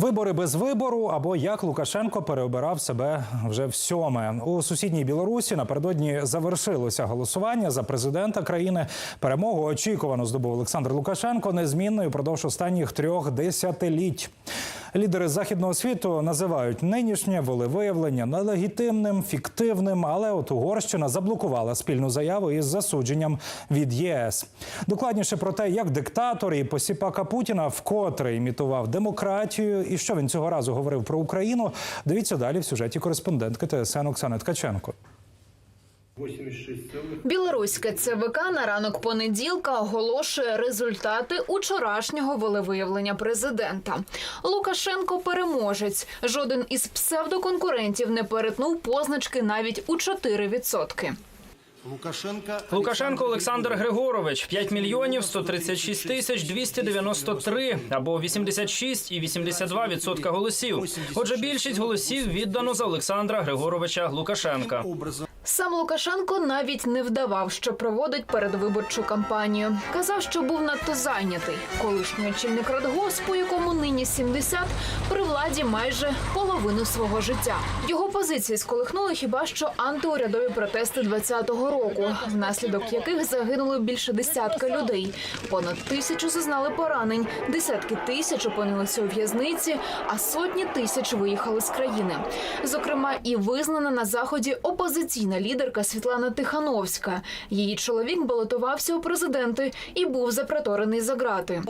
Вибори без вибору або як Лукашенко переобирав себе вже в сьоме у сусідній Білорусі. Напередодні завершилося голосування за президента країни. Перемогу очікувано здобув Олександр Лукашенко незмінною продовж останніх трьох десятиліть. Лідери західного світу називають нинішнє волевиявлення нелегітимним, фіктивним, але от Угорщина заблокувала спільну заяву із засудженням від ЄС. Докладніше про те, як диктатор і посіпака Путіна вкотре імітував демократію, і що він цього разу говорив про Україну. Дивіться далі в сюжеті кореспондентки ТСН Оксани Ткаченко. 86 Білоруське ЦВК на ранок понеділка оголошує результати учорашнього волевиявлення президента. Лукашенко переможець. Жоден із псевдоконкурентів не перетнув позначки навіть у 4%. Лукашенко Лукашенко Олександр Григорович 5 мільйонів 136 тисяч 293 або 86,82% відсотка голосів. Отже, більшість голосів віддано за Олександра Григоровича Лукашенка. Сам Лукашенко навіть не вдавав, що проводить передвиборчу кампанію. Казав, що був надто зайнятий. Колишній очільник радгоспу, якому нині 70, при владі майже половину свого життя. Його позиції сколихнули хіба що антиурядові протести 20-го року, внаслідок яких загинуло більше десятка людей. Понад тисячу зазнали поранень, десятки тисяч опинилися у в'язниці, а сотні тисяч виїхали з країни. Зокрема, і визнана на заході опозиційна лідерка Світлана Тихановська. Її чоловік балотувався у президенти і був запроторений за ґрати.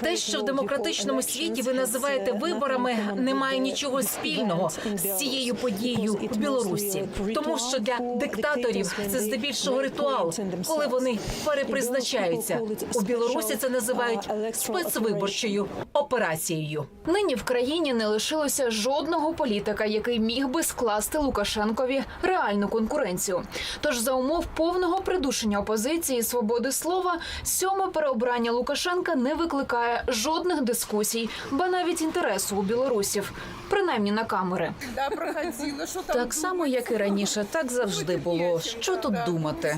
Те, що в демократичному світі ви називаєте виборами, не має нічого спільного з цією подією в Білорусі, тому що для диктаторів це здебільшого ритуал, коли вони перепризначаються. У Білорусі це називають спецвиборчою операцією. Нині в країні не лишилося жодного політика, який міг би скласти Лукашенкові реальну конкуренцію. Тож за умов повного придушення опозиції і свободи слова, сьоме переобрання Лукашенка не викликає жодних дискусій, ба навіть інтересу у білорусів, принаймні на камери. Так само, як і раніше, так завжди було. Що тут думати?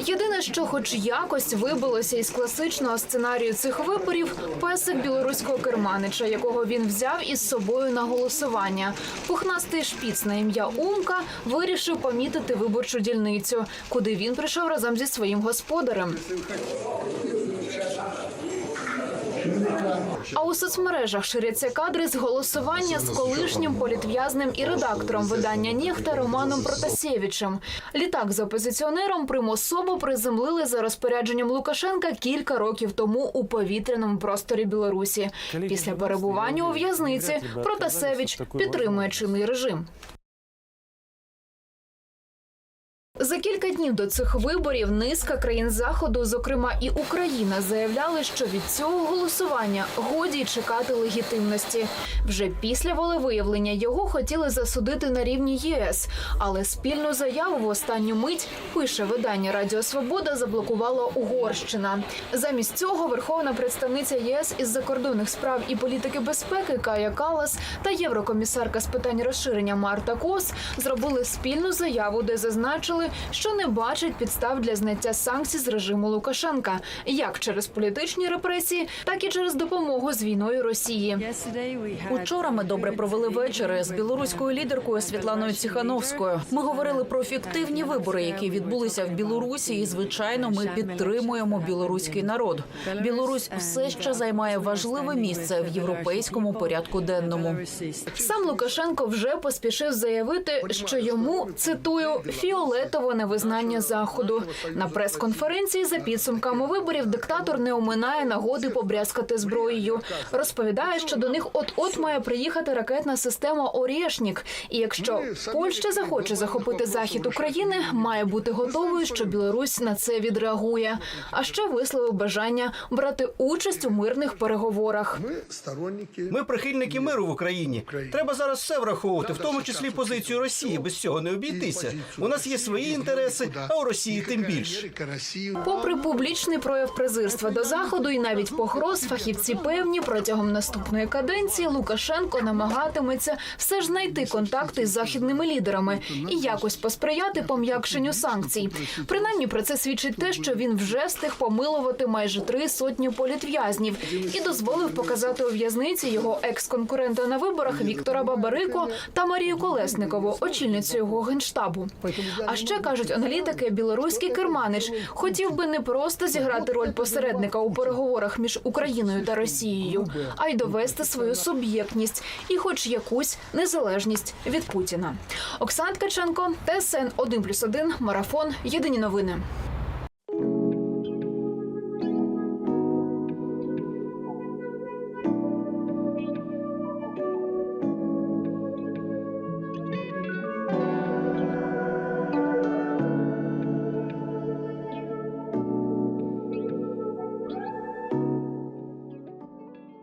Єдине, що хоч якось вибилося із класичного сценарію цих виборів, песик білоруського керманича, якого він взяв із собою на голосування. Пухнастий шпіц на ім'я Умка вирішив помітити виборчу дільницю, куди він прийшов разом зі своїм господарем. А у соцмережах ширяться кадри з голосування з колишнім політв'язним і редактором видання «Нєхта» Романом Протасєвичем. Літак з опозиціонером примусово приземлили за розпорядженням Лукашенка кілька років тому у повітряному просторі Білорусі. Після перебування у в'язниці Протасевич підтримує чинний режим. За кілька днів до цих виборів низка країн заходу, зокрема і Україна, заявляли, що від цього голосування годі чекати легітимності. Вже після волевиявлення його хотіли засудити на рівні ЄС, але спільну заяву в останню мить пише видання Радіо Свобода заблокувала Угорщина. Замість цього верховна представниця ЄС із закордонних справ і політики безпеки Кая Калас та єврокомісарка з питань розширення Марта Кос зробили спільну заяву, де зазначили, що не бачать підстав для зняття санкцій з режиму Лукашенка, як через політичні репресії, так і через допомогу з війною Росії. Учора ми добре провели вечори з білоруською лідеркою Світланою Ціхановською. Ми говорили про фіктивні вибори, які відбулися в Білорусі, і звичайно, ми підтримуємо білоруський народ. Білорусь все ще займає важливе місце в європейському порядку денному. Сам Лукашенко вже поспішив заявити, що йому цитую фіолетово невизнання заходу. На прес-конференції за підсумками виборів диктатор не оминає нагоди побрязкати зброєю. Розповідає, що до них от-от має приїхати ракетна система Орєшнік. І якщо Польща захоче захопити захід України, має бути готовою, що Білорусь на це відреагує. А ще висловив бажання брати участь у мирних переговорах. Ми прихильники миру в Україні. Треба зараз все враховувати, в тому числі позицію Росії. Без цього не обійтися. У нас є свої свої інтереси, а у Росії тим більше. Попри публічний прояв презирства до заходу і навіть погроз, фахівці певні протягом наступної каденції Лукашенко намагатиметься все ж знайти контакти з західними лідерами і якось посприяти пом'якшенню санкцій. Принаймні про це свідчить те, що він вже встиг помилувати майже три сотні політв'язнів і дозволив показати у в'язниці його екс-конкурента на виборах Віктора Бабарико та Марію Колесникову, очільницю його генштабу. А ще кажуть аналітики, білоруський керманич хотів би не просто зіграти роль посередника у переговорах між Україною та Росією, а й довести свою суб'єктність і, хоч якусь незалежність від Путіна. Оксана Ткаченко, ТСН 1+,1, Марафон. Єдині новини.